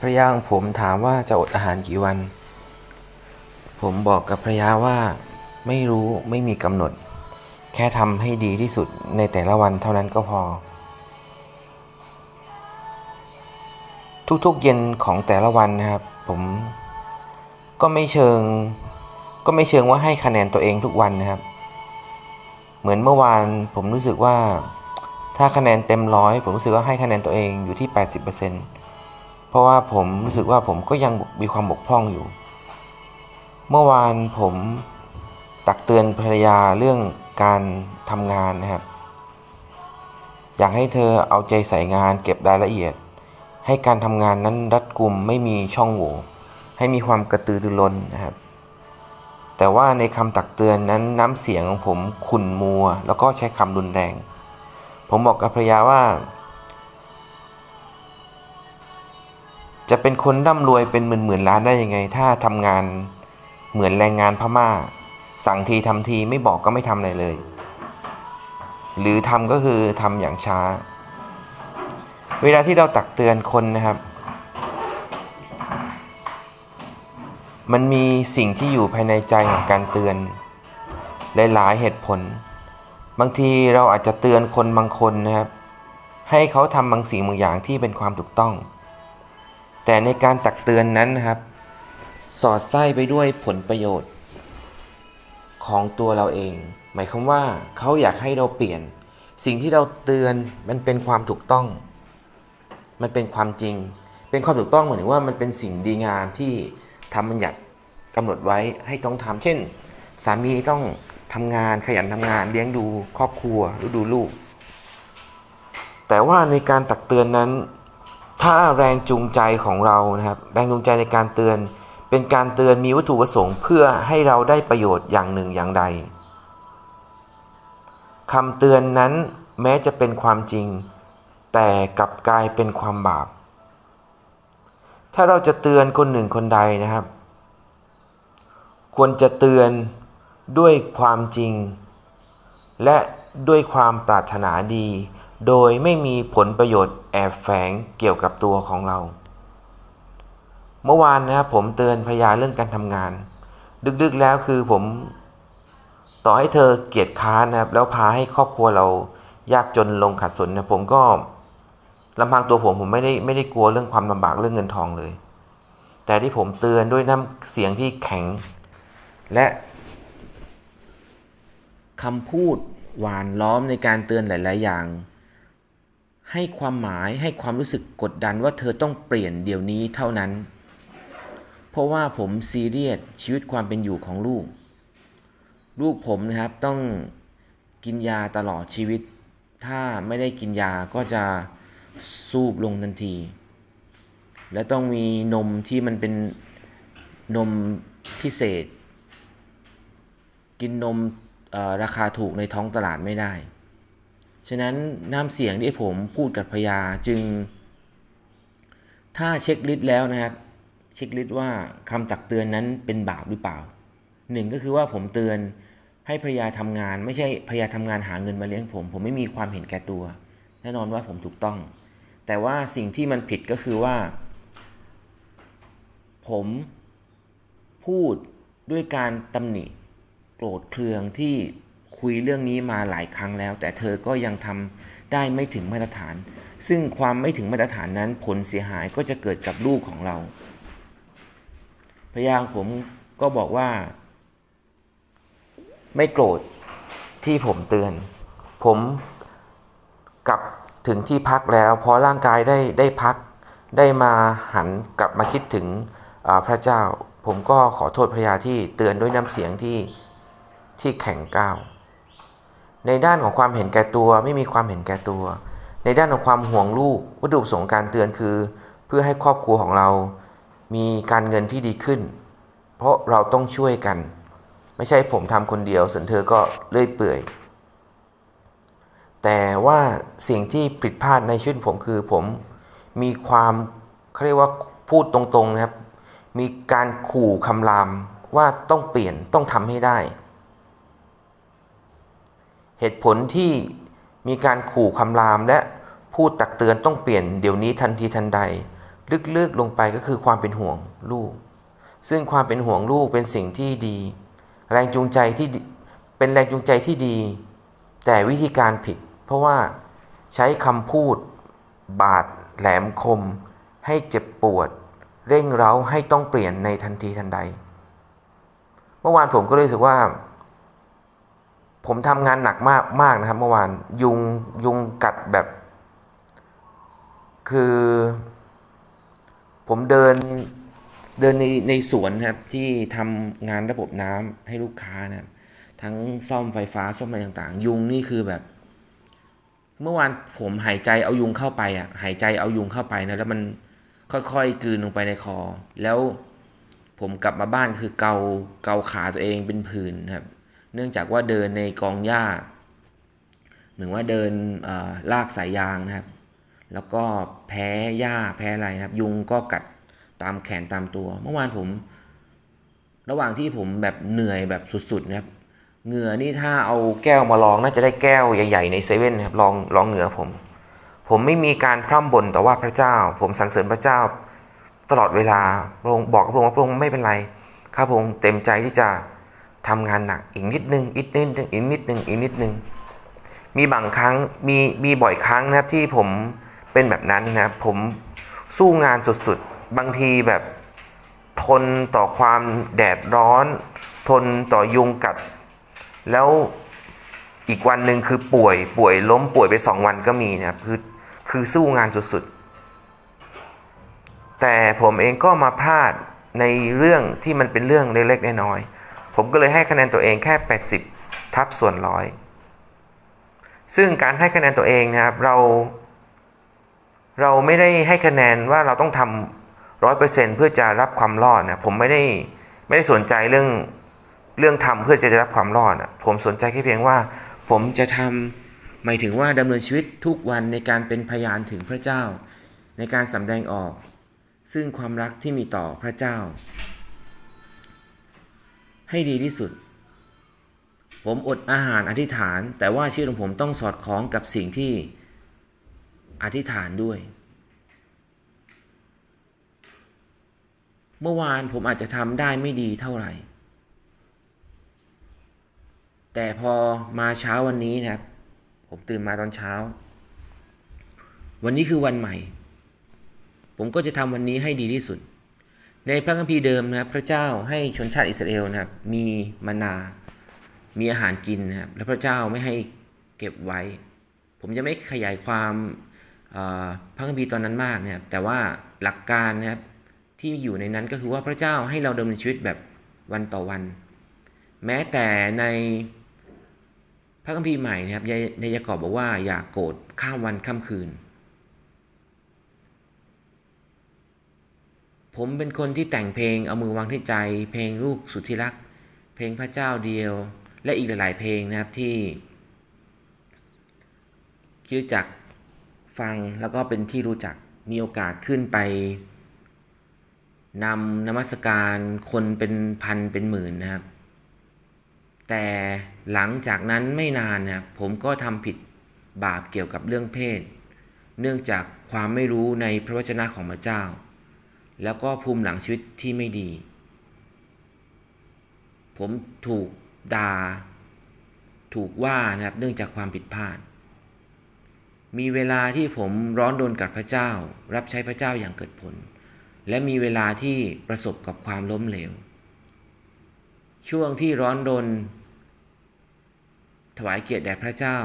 ภรรยาของผมถามว่าจะอดอาหารกี่วัน ผมบอกกับภรรยาว่า ไม่รู้ไม่มีกำหนด แค่ทำให้ดีที่สุดในแต่ละวันเท่านั้นก็พอ ทุกๆเย็นของแต่ละวันนะครับ ผมก็ไม่เชิง ก็ไม่เชิงว่าให้คะแนนตัวเองทุกวันนะครับ เหมือนเมื่อวานผมรู้สึกว่าถ้าคะแนนเต็มร้อยผมรู้สึกว่าให้คะแนนตัวเองอยู่ที่ 80%เเพราะว่าผมรู้สึกว่าผมก็ยังมีความบกพร่องอยู่ เมื่อวานผมตักเตือนภรรยาเรื่องการทำงานนะครับ อยากให้เธอเอาใจใส่งานเก็บรายละเอียด ให้การทำงานนั้นรัดกุมไม่มีช่องโหว่ให้มีความกระตือรือร้นนะครับ แต่ว่าในคำตักเตือนนั้นน้ำเสียงของผมขุ่นมัว แล้วก็ใช้คำรุนแรง ผมบอกกับภรรยาว่า จะเป็นคนร่ำรวยเป็นหมื่นหมื่นล้านได้ยังไง ถ้าทำงานเหมือนแรงงานพม่า สั่งทีทำทีไม่บอกก็ไม่ทำอะไรเลย หรือทำก็คือทำอย่างช้า เวลาที่เราตักเตือนคนนะครับ มันมีสิ่งที่อยู่ภายในใจของการเตือนหลายๆเหตุผล บางทีเราอาจจะเตือนคนบางคนนะครับ ให้เขาทำบางสิ่งบางอย่างที่เป็นความถูกต้อง แต่ในการตักเตือนนั้นนะครับ สอดไส้ไปด้วยผลประโยชน์ ของตัวเราเอง หมายความว่าเขาอยากให้เราเปลี่ยน สิ่งที่เราเตือนมันเป็นความถูกต้อง มันเป็นความจริง เป็นความถูกต้องเหมือนว่ามันเป็นสิ่งดีงามที่ทำบัญญัติกำหนดไว้ให้ต้องทำเช่น สามีต้องทำงานขยันทำงานเลี้ยงดูครอบครัวหรือดูลูก แต่ว่าในการตักเตือนนั้น ถ้าแรงจูงใจของเรานะครับ แรงจูงใจในการเตือน เป็นการเตือนมีวัตถุประสงค์เพื่อให้เราได้ประโยชน์อย่างหนึ่งอย่างใดคำเตือนนั้นแม้จะเป็นความจริง แต่กลับกลายเป็นความบาป ถ้าเราจะเตือนคนหนึ่งคนใดนะครับ ควรจะเตือนด้วยความจริง และด้วยความปรารถนาดี โดยไม่มีผลประโยชน์แอบแฝงเกี่ยวกับตัวของเรา เมื่อวานนะครับผมเตือนภรรยาเรื่องการทำงาน ดึกๆแล้วคือผมต่อให้เธอเกียจค้านนะครับแล้วพาให้ครอบครัวเรายากจนลงขัดสนนะผมก็ลำพังตัวผมผมไม่ได้ไม่ได้กลัวเรื่องความลำบากเรื่องเงินทองเลย แต่ที่ผมเตือนด้วยน้ำเสียงที่แข็ง และคำพูดหวานล้อมในการเตือนหลาย ๆ อย่าง ให้ความหมายให้ความรู้สึกกดดันว่าเธอต้องเปลี่ยนเดี๋ยวนี้เท่านั้น เพราะว่าผมซีเรียสชีวิตความเป็นอยู่ของลูก ลูกผมนะครับต้องกินยาตลอดชีวิต ถ้าไม่ได้กินยาก็จะสูบลงทันที และต้องมีนมที่มันเป็นนมพิเศษ กินนมราคาถูกในท้องตลาดไม่ได้ ฉะนั้นน้ำเสียงที่ผมพูดกับพยาจึง ถ้าเช็คลิสต์แล้วนะครับเช็คลิสต์ว่าคำตักเตือนนั้นเป็นบาปหรือเปล่าหนึ่งก็คือว่าผมเตือนให้ภรยาทำงาน ไม่ใช่ภรยาทำงานหาเงินมาเลี้ยงผม ผมไม่มีความเห็นแก่ตัว แน่นอนว่าผมถูกต้อง แต่ว่าสิ่งที่มันผิดก็คือว่า ผมพูดด้วยการตำหนิโกรธเคืองที่ คุยเรื่องนี้มาหลายครั้งแล้ว แต่เธอก็ยังทำได้ไม่ถึงมาตรฐาน ซึ่งความไม่ถึงมาตรฐานนั้นผลเสียหายก็จะเกิดกับลูกของเราพยางผมก็บอกว่า ไม่โกรธที่ผมเตือน ผมกลับถึงที่พักแล้วพอร่างกายได้ได้พักได้มาหันกลับมาคิดถึงพระเจ้า ผมก็ขอโทษภรรยาที่เตือนด้วยน้ำเสียงที่ที่แข็งก้าว ในด้านของความเห็นแก่ตัวไม่มีความเห็นแก่ตัว ในด้านของความห่วงลูกวัตถุประสงค์การเตือนคือ เพื่อให้ครอบครัวของเรา มีการเงินที่ดีขึ้น เพราะเราต้องช่วยกัน ไม่ใช่ผมทำคนเดียวส่วนเธอก็เลื่อยเปื่อย แต่ว่าสิ่งที่ผิดพลาดในชีวิตผมคือผมมีความเขาเรียกว่าพูดตรงๆนะครับ มีการขู่คำรามว่าต้องเปลี่ยนต้องทำให้ได้ เหตุผลที่มีการขู่คำรามและพูดตักเตือนต้องเปลี่ยนเดี๋ยวนี้ทันทีทันใด ลึกๆลงไปก็คือความเป็นห่วงลูก ซึ่งความเป็นห่วงลูกเป็นสิ่งที่ดี แรงจูงใจที่เป็นแรงจูงใจที่ดี แต่วิธีการผิด เพราะว่าใช้คำพูด บาดแหลมคม ให้เจ็บปวด เร่งเร้าให้ต้องเปลี่ยนในทันทีทันใด เมื่อวานผมก็รู้สึกว่า ผมทำงานหนักมากมากนะครับ เมื่อวานยุงยุงกัดแบบ คือ ผมเดินเดินในในสวนครับที่ทำงานระบบน้ำให้ลูกค้านะครับทั้งซ่อมไฟฟ้าซ่อมอะไรต่างๆ ยุงนี่คือแบบ เมื่อวานผมหายใจเอายุงเข้าไปอะหายใจเอายุงเข้าไปนะแล้วมันค่อยๆกลืนลงไปในคอ แล้วผมกลับมาบ้านคือเกาเกาขาตัวเองเป็นผื่นครับ เนื่องจากว่าเดินในกองหญ้า เหมือนว่าเดินลากสายยางนะครับ แล้วก็แพ้หญ้าแพ้อะไรนะครับ ยุงก็กัดตามแขนตามตัว เมื่อวานผม ระหว่างที่ผมแบบเหนื่อยแบบสุดๆนะครับเหงื่อนี่ถ้าเอาแก้วมาลองน่าจะได้แก้วใหญ่ ๆ ในเซเว่นนะครับลองลองเหงื่อผม ผมไม่มีการพร่ำบ่นต่อว่าพระเจ้า ผมสรรเสริญพระเจ้า ตลอดเวลาพระองค์บอกกับพระองค์ว่าพระองค์ไม่เป็นไร ข้าพระองค์เต็มใจที่จะ ทำงานหนักอีกนิดนึงอีกนิดนึงอีกนิดนึงอีกนิดนึงมีบางครั้งมีมีบ่อยครั้งนะครับที่ผมเป็นแบบนั้นนะครับผมสู้งานสุดๆ บางทีแบบทนต่อความแดดร้อน ทนต่อยุงกัด แล้วอีกวันหนึ่งคือป่วยป่วยล้มป่วยไปสองวันก็มีนะครับคือคือสู้งานสุดๆ แต่ผมเองก็มาพลาดในเรื่องที่มันเป็นเรื่องเล็กๆน้อยๆ ผมก็เลยให้คะแนนตัวเองแค่ 80 ทับส่วนร้อยซึ่งการให้คะแนนตัวเองนะครับ เรา เราไม่ได้ให้คะแนนว่าเราต้องทำร้อยเปอร์เซ็นเพื่อจะรับความรอดนะผมไม่ได้ไม่ได้สนใจเรื่องเรื่องทำเพื่อจะได้รับความรอดอะผมสนใจแค่เพียงว่า ผมจะทำหมายถึงว่าดำเนินชีวิตทุกวันในการเป็นพยานถึงพระเจ้า ในการสำแดงออก ซึ่งความรักที่มีต่อพระเจ้า ให้ดีที่สุด ผมอดอาหารอธิษฐาน แต่ว่าชีวิตของผมต้องสอดคล้องกับสิ่งที่อธิษฐานด้วย เมื่อวานผมอาจจะทำได้ไม่ดีเท่าไหร่ แต่พอมาเช้าวันนี้นะครับ ผมตื่นมาตอนเช้า วันนี้คือวันใหม่ ผมก็จะทำวันนี้ให้ดีที่สุด ในพระคัมภีร์เดิมนะครับพระเจ้าให้ชนชาติอิสราเอลนะครับมีมานา มีอาหารกินนะครับและพระเจ้าไม่ให้เก็บไว้ ผมจะไม่ขยายความพระคัมภีร์ตอนนั้นมากนะครับแต่ว่าหลักการนะครับที่อยู่ในนั้นก็คือว่าพระเจ้าให้เราดำเนินชีวิตแบบวันต่อวัน แม้แต่ในพระคัมภีร์ใหม่นะครับในในยากอบบอกว่าอย่ากโกรธข้ามวันข้ามคืน ผมเป็นคนที่แต่งเพลงเอามือวางที่ใจ เพลงลูกสุดที่รัก เพลงพระเจ้าเดียว และอีกหลาย ๆ เพลงนะครับที่คิดจักฟังแล้วก็เป็นที่รู้จักมีโอกาสขึ้นไปนำนมัสการคนเป็นพันเป็นหมื่นนะครับ แต่หลังจากนั้นไม่นานนะครับผมก็ทำผิดบาปเกี่ยวกับเรื่องเพศ เนื่องจากความไม่รู้ในพระวจนะของพระเจ้า แล้วก็ภูมิหลังชีวิตที่ไม่ดี ผมถูกด่าถูกว่านะครับเนื่องจากความผิดพลาด มีเวลาที่ผมร้อนรนกับพระเจ้า รับใช้พระเจ้าอย่างเกิดผล และมีเวลาที่ประสบกับความล้มเหลว ช่วงที่ร้อนรนถวายเกียรติแด่พระเจ้า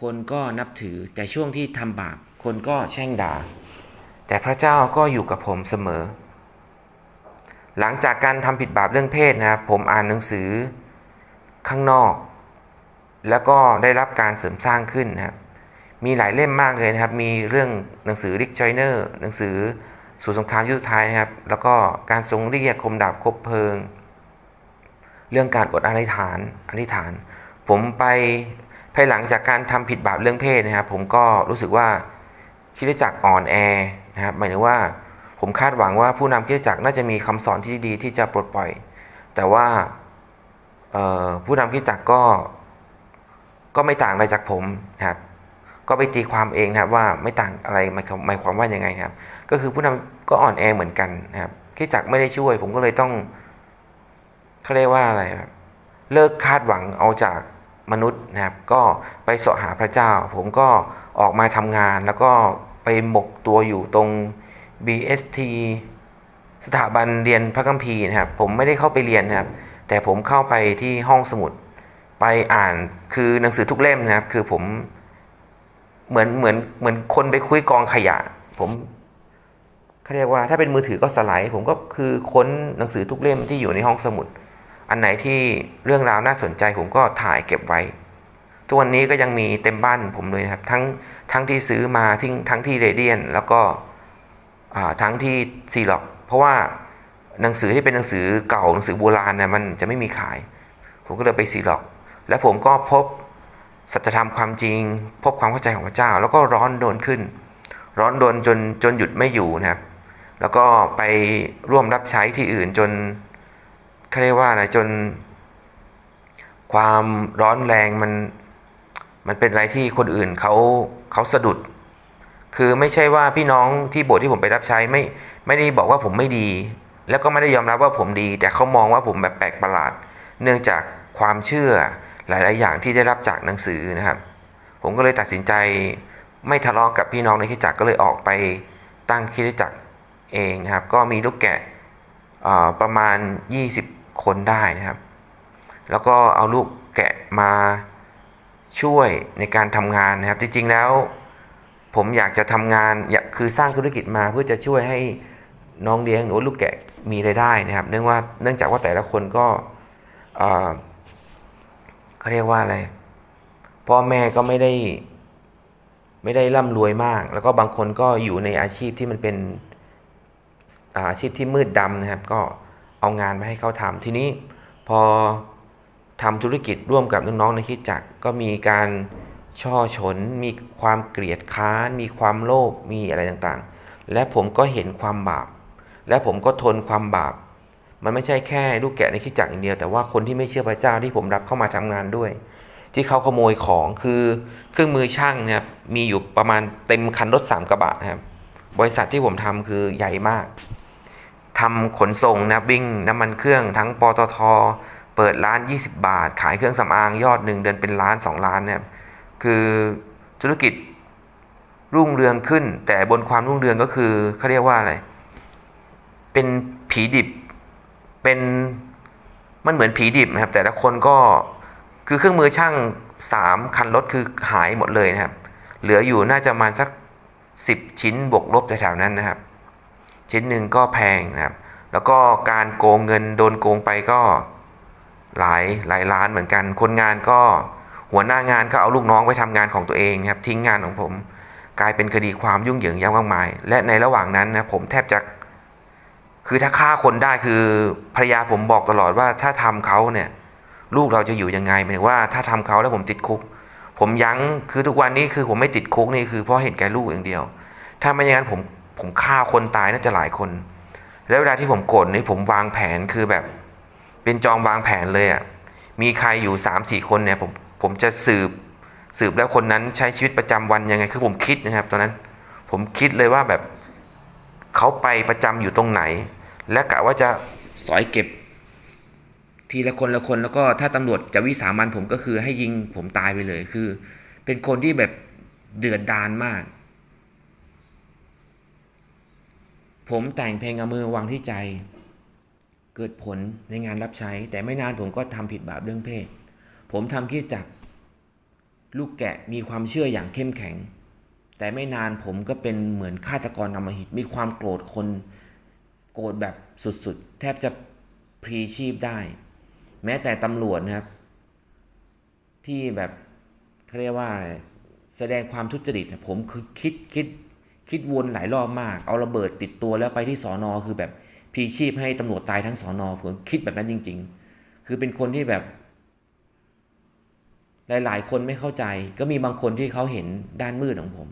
คนก็นับถือแต่ช่วงที่ทำบาปคนก็แช่งด่า แต่พระเจ้าก็อยู่กับผมเสมอ หลังจากการทำผิดบาปเรื่องเพศนะครับผมอ่านหนังสือข้างนอก แล้วก็ได้รับการเสริมสร้างขึ้นนะครับมีหลายเล่มมากเลยนะครับ มีเรื่องหนังสือริกจอยเนอร์หนังสือสู่สงครามยุคสุดท้ายนะครับ แล้วก็การทรงเรียกคมดาบคบเพลิง เรื่องการอดอธิษฐานอธิษฐาน ผมไปภายหลังจากการทำผิดบาปเรื่องเพศนะครับ ผมก็รู้สึกว่าคิดจักอ่อนแอ นะครับหมายถึงว่าผมคาดหวังว่าผู้นำคิดจักรน่าจะมีคำสอนที่ดีที่จะปลดปล่อย แต่ว่าผู้นำคิดจักรก็ก็ไม่ต่างอะไรจากผมนะครับ ก็ไปตีความเองนะครับว่าไม่ต่างอะไรหมายความหมายความว่ายังไงนะครับ ก็คือผู้นำก็อ่อนแอเหมือนกันนะครับคิดจักรไม่ได้ช่วย ผมก็เลยต้องเขาเรียกว่าอะไรครับเลิกคาดหวังเอาจากมนุษย์นะครับ ก็ไปเสาะหาพระเจ้า ผมก็ออกมาทำงานแล้วก็ ไปหมกตัวอยู่ตรง BST สถาบันเรียนพระคัมภีร์นะครับ ผมไม่ได้เข้าไปเรียนนะครับ แต่ผมเข้าไปที่ห้องสมุด ไปอ่านคือหนังสือทุกเล่มนะครับ คือผมเหมือนเหมือนเหมือนคนไปคุยกองขยะ ผมเขาเรียกว่าถ้าเป็นมือถือก็สไลด์ ผมก็คือค้นหนังสือทุกเล่มที่อยู่ในห้องสมุด อันไหนที่เรื่องราวน่าสนใจผมก็ถ่ายเก็บไว้ ทุกวันนี้ก็ยังมีเต็มบ้านผมเลยนะครับ ทั้งทั้งที่ซื้อมาทั้งทั้งที่เรเดียน แล้วก็ทั้งที่ซีล็อก เพราะว่าหนังสือที่เป็นหนังสือเก่าหนังสือโบราณเนี่ยมันจะไม่มีขาย ผมก็เลยไปซีล็อก และผมก็พบสัจธรรมความจริง พบความเข้าใจของพระเจ้า แล้วก็ร้อนโดนขึ้น ร้อนโดนจนจนหยุดไม่อยู่นะครับ แล้วก็ไปร่วมรับใช้ที่อื่นจนเขาเรียกว่าอะไรจน ความร้อนแรงมัน มันเป็นอะไรที่คนอื่นเขาเขาสะดุด คือไม่ใช่ว่าพี่น้องที่โบสถ์ที่ผมไปรับใช้ไม่ไม่ได้บอกว่าผมไม่ดี แล้วก็ไม่ได้ยอมรับว่าผมดี แต่เขามองว่าผมแบบแปลกประหลาด เนื่องจากความเชื่อหลาย ๆ อย่างที่ได้รับจากหนังสือนะครับ ผมก็เลยตัดสินใจไม่ทะเลาะกับพี่น้องในคริสจักรก็เลยออกไปตั้งคริสจักรเองนะครับ ก็มีลูกแกะประมาณ 20 คนได้นะครับ แล้วก็เอาลูกแกะมา ช่วยในการทำงานนะครับ จริงๆแล้ว ผมอยากจะทำงานอยากคือสร้างธุรกิจมาเพื่อจะช่วยให้น้องเลี้ยงหรือลูกแกะมีรายได้นะครับ เนื่องว่าเนื่องจากว่าแต่ละคนก็เขาเรียกว่าอะไรพ่อแม่ก็ไม่ได้ไม่ได้ร่ำรวยมาก แล้วก็บางคนก็อยู่ในอาชีพที่มันเป็นอาอาชีพที่มืดดำนะครับ ก็เอางานมาให้เขาทำทีนี้พอ ทำธุรกิจร่วมกับน้องๆในคิดจักรก็มีการช่อฉนมีความเกลียดค้าน มีความโลภมีอะไรต่างๆ และผมก็เห็นความบาป และผมก็ทนความบาป มันไม่ใช่แค่ลูกแกะในคิดจักรอย่างเดียว แต่ว่าคนที่ไม่เชื่อพระเจ้าที่ผมรับเข้ามาทำงานด้วย ที่เขาขโมยของคือเครื่องมือช่างเนะครับมีอยู่ประมาณเต็มคันรถสามกระบะครับบริษัทที่ผมทำคือใหญ่มากทำขนส่งนะวิ่งน้ำมันเครื่องทั้งปตท เปิดร้าน 20 บาท ขายเครื่องสำอางยอดหนึ่งเดือนเป็นล้าน 2 ล้านเนี่ยคือธุรกิจรุ่งเรืองขึ้น แต่บนความรุ่งเรืองก็คือเขาเรียกว่าอะไร เป็นผีดิบเป็นมันเหมือนผีดิบนะครับ แต่ละคนก็คือเครื่องมือช่างสามคันรถคือหายหมดเลยนะครับ เหลืออยู่น่าจะมาสักสิบชิ้นบวกลบแถวๆนั้นนะครับ ชิ้นหนึ่งก็แพงนะครับ แล้วก็การโกงเงินโดนโกงไปก็ หลายหลายล้านเหมือนกัน คนงานก็หัวหน้างานก็เอาลูกน้องไปทำงานของตัวเองนะครับทิ้งงานของผม กลายเป็นคดีความยุ่งเหยิงยักมากมาย และในระหว่างนั้นนะผมแทบจะคือถ้าฆ่าคนได้คือภรรยาผมบอกตลอดว่าถ้าทำเขาเนี่ยลูกเราจะอยู่ยังไงหมายถึงว่าถ้าทำเขาแล้วผมติดคุก ผมยั้งคือทุกวันนี้คือผมไม่ติดคุกนี่คือเพราะเห็นแก่ลูกอย่างเดียว ถ้าไม่อย่างนั้นผมผมฆ่าคนตายน่าจะหลายคน แล้วเวลาที่ผมโกรธนี่ผมวางแผนคือแบบ เป็นจองวางแผนเลยอะมีใครอยู่สามสี่คนเนี่ยผมผมจะสืบสืบแล้วคนนั้นใช้ชีวิตประจำวันยังไงคือผมคิดนะครับ ตอนนั้นผมคิดเลยว่าแบบเขาไปประจำอยู่ตรงไหน และกะว่าจะสอยเก็บ ทีละคนละคนแล้วก็ถ้าตำรวจจะวิสามันผมก็คือให้ยิงผมตายไปเลยคือ เป็นคนที่แบบเดือดดานมาก ผมแต่งเพลงเอามือวางที่ใจ เกิดผลในงานรับใช้ แต่ไม่นานผมก็ทำผิดบาปเรื่องเพศ ผมทำคิดจักรลูกแกะมีความเชื่ออย่างเข้มแข็ง แต่ไม่นานผมก็เป็นเหมือนฆาตกรนำมหิตมีความโกรธคน โกรธแบบสุดๆ แทบจะพลีชีพได้ แม้แต่ตำรวจนะครับ ที่แบบเขาเรียกว่าอะไรแสดงความทุจริตผมคือคิดคิดคิดวนหลายรอบมาก เอาระเบิดติดตัวแล้วไปที่สอนอคือแบบ พีชีพให้ตำรวจตายทั้งสอนอผมคิดแบบนั้นจริง ๆ คือเป็นคนที่แบบ หลาย ๆ คนไม่เข้าใจ ก็มีบางคนที่เขาเห็นด้านมืดของผม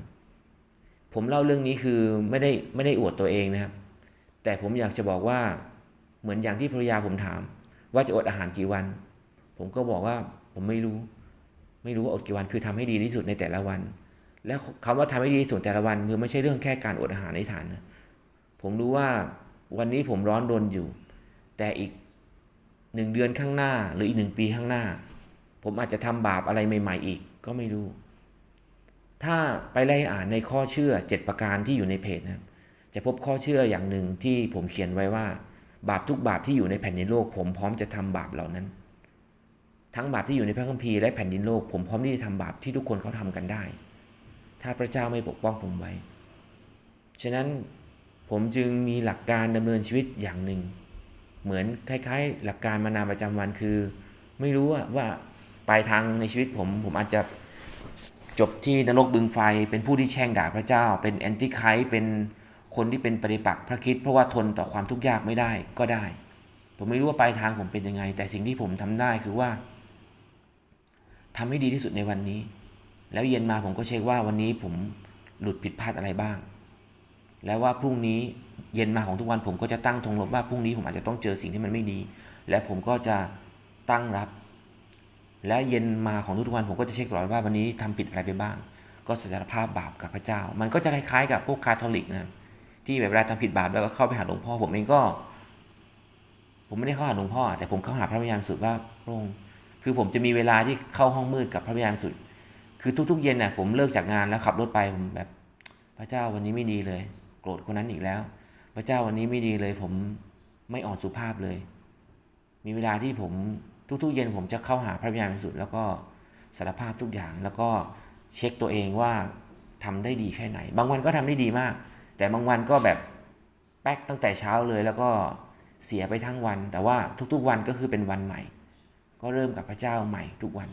ผมเล่าเรื่องนี้คือไม่ได้ไม่ได้อวดตัวเองนะครับ แต่ผมอยากจะบอกว่าเหมือนอย่างที่ภรรยาผมถาม ว่าจะอดอาหารกี่วัน ผมก็บอกว่าผมไม่รู้ ไม่รู้ว่าอดกี่วันคือทำให้ดีที่สุดในแต่ละวัน แล้วคำว่าทำให้ดีที่สุดแต่ละวันคือไม่ใช่เรื่องแค่การอดอาหารในฐานนะผมรู้ว่า วันนี้ผมร้อนรนอยู่ แต่อีกหนึ่งเดือนข้างหน้า หรืออีกหนึ่งปีข้างหน้า ผมอาจจะทำบาปอะไรใหม่ ๆ อีกก็ไม่รู้ ถ้าไปไล่อ่านในข้อเชื่อ 7 ประการที่อยู่ในเพจนะครับจะพบข้อเชื่ออย่างหนึ่งที่ผมเขียนไว้ว่า บาปทุกบาปที่อยู่ในแผ่นดินโลก ผมพร้อมจะทำบาปเหล่านั้น ทั้งบาปที่อยู่ในพระคัมภีร์และแผ่นดินโลก ผมพร้อมที่จะทำบาปที่ทุกคนเขาทำกันได้ ถ้าพระเจ้าไม่ปกป้องผมไว้ ฉะนั้น ผมจึงมีหลักการดำเนินชีวิตอย่างหนึ่ง เหมือนคล้ายๆ หลักการมานาประจำวันคือ ไม่รู้ว่าว่าปลายทางในชีวิตผมผมอาจจะจบที่นรกบึงไฟเป็นผู้ที่แช่งด่าพระเจ้า เป็นแอนติไคเป็นคนที่เป็นปฏิปักษ์พระคิดเพราะว่าทนต่อความทุกข์ยากไม่ได้ก็ได้ ผมไม่รู้ว่าปลายทางผมเป็นยังไง แต่สิ่งที่ผมทำได้คือว่าทำให้ดีที่สุดในวันนี้ แล้วเย็นมาผมก็เช็คว่าวันนี้ผมหลุดผิดพลาดอะไรบ้าง แล้วว่าพรุ่งนี้เย็นมาของทุกวันผมก็จะตั้งธงลบว่าพรุ่งนี้ผมอาจจะต้องเจอสิ่งที่มันไม่ดี และผมก็จะตั้งรับ และเย็นมาของทุกๆวันผมก็จะเช็คตลอดว่าวันนี้ทำผิดอะไรไปบ้าง ก็สารภาพบาปกับพระเจ้า มันก็จะคล้ายๆกับพวกคาทอลิกนะที่แบบเวลาทำผิดบาปแล้วก็เข้าไปหาหลวงพ่อผมเองก็ ผมไม่ได้เข้าหาหลวงพ่อ แต่ผมเข้าหาพระวิญญาณสุดว่าพระองค์คือผมจะมีเวลาที่เข้าห้องมืดกับพระวิญญาณสุด คือทุกๆ เย็นน่ะผมเลิกจากงานแล้วขับรถไปผมแบบพระเจ้าวันนี้ไม่ดีเลย โกรธคนนั้นอีกแล้ว พระเจ้าวันนี้ไม่ดีเลย ผมไม่อ่อนสุภาพเลย มีเวลาที่ผมทุกๆ เย็นผมจะเข้าหาพระวิญญาณบริสุทธิ์แล้วก็สารภาพทุกอย่างแล้วก็เช็คตัวเองว่าทำได้ดีแค่ไหน บางวันก็ทำได้ดีมาก แต่บางวันก็แบบแป๊กตั้งแต่เช้าเลยแล้วก็เสียไปทั้งวัน แต่ว่าทุกๆวันก็คือเป็นวันใหม่ ก็เริ่มกับพระเจ้าใหม่ทุกวัน